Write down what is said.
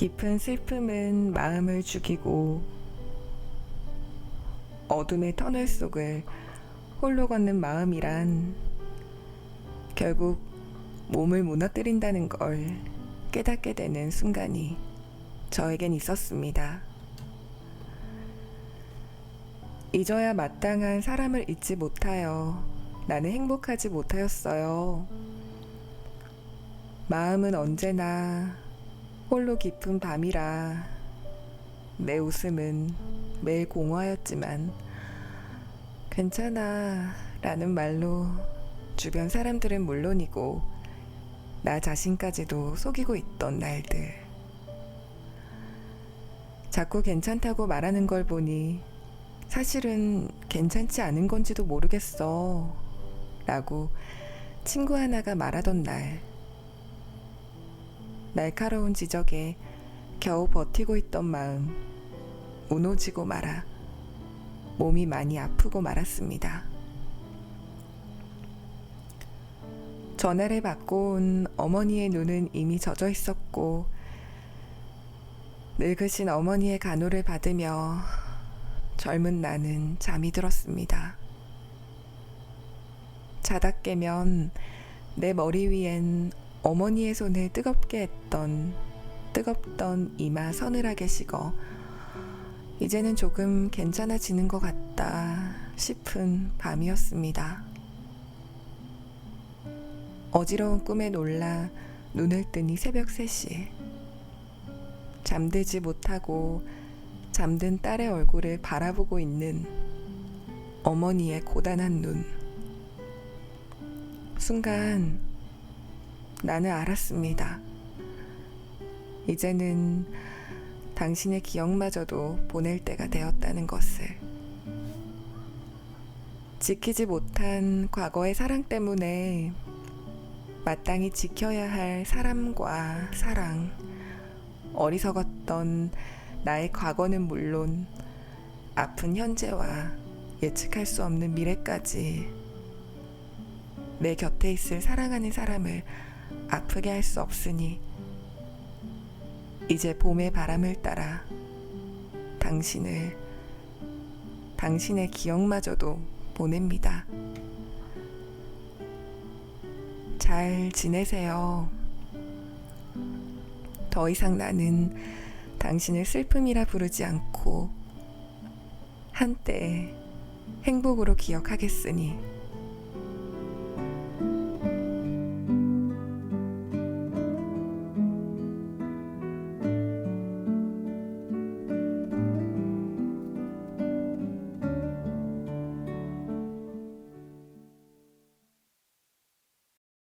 깊은 슬픔은 마음을 죽이고 어둠의 터널 속을 홀로 걷는 마음이란 결국 몸을 무너뜨린다는 걸 깨닫게 되는 순간이 저에겐 있었습니다. 잊어야 마땅한 사람을 잊지 못하여 나는 행복하지 못하였어요. 마음은 언제나 홀로 깊은 밤이라 내 웃음은 매일 공허하였지만 괜찮아 라는 말로 주변 사람들은 물론이고 나 자신까지도 속이고 있던 날들. 자꾸 괜찮다고 말하는 걸 보니 사실은 괜찮지 않은 건지도 모르겠어. 라고 친구 하나가 말하던 날. 날카로운 지적에 겨우 버티고 있던 마음. 무너지고 말아. 몸이 많이 아프고 말았습니다. 전화를 받고 온 어머니의 눈은 이미 젖어 있었고, 늙으신 어머니의 간호를 받으며 젊은 나는 잠이 들었습니다. 자다 깨면 내 머리 위엔 어머니의 손을 뜨겁게 했던 뜨겁던 이마 서늘하게 식어 이제는 조금 괜찮아지는 것 같다 싶은 밤이었습니다. 어지러운 꿈에 놀라 눈을 뜨니 새벽 3시. 잠들지 못하고 잠든 딸의 얼굴을 바라보고 있는 어머니의 고단한 눈. 순간 나는 알았습니다. 이제는 당신의 기억마저도 보낼 때가 되었다는 것을. 지키지 못한 과거의 사랑 때문에 마땅히 지켜야 할 사람과 사랑, 어리석었던 나의 과거는 물론 아픈 현재와 예측할 수 없는 미래까지 내 곁에 있을 사랑하는 사람을 아프게 할 수 없으니 이제 봄의 바람을 따라 당신을 당신의 기억마저도 보냅니다. 잘 지내세요. 더 이상 나는 당신을 슬픔이라 부르지 않고 한때 행복으로 기억하겠으니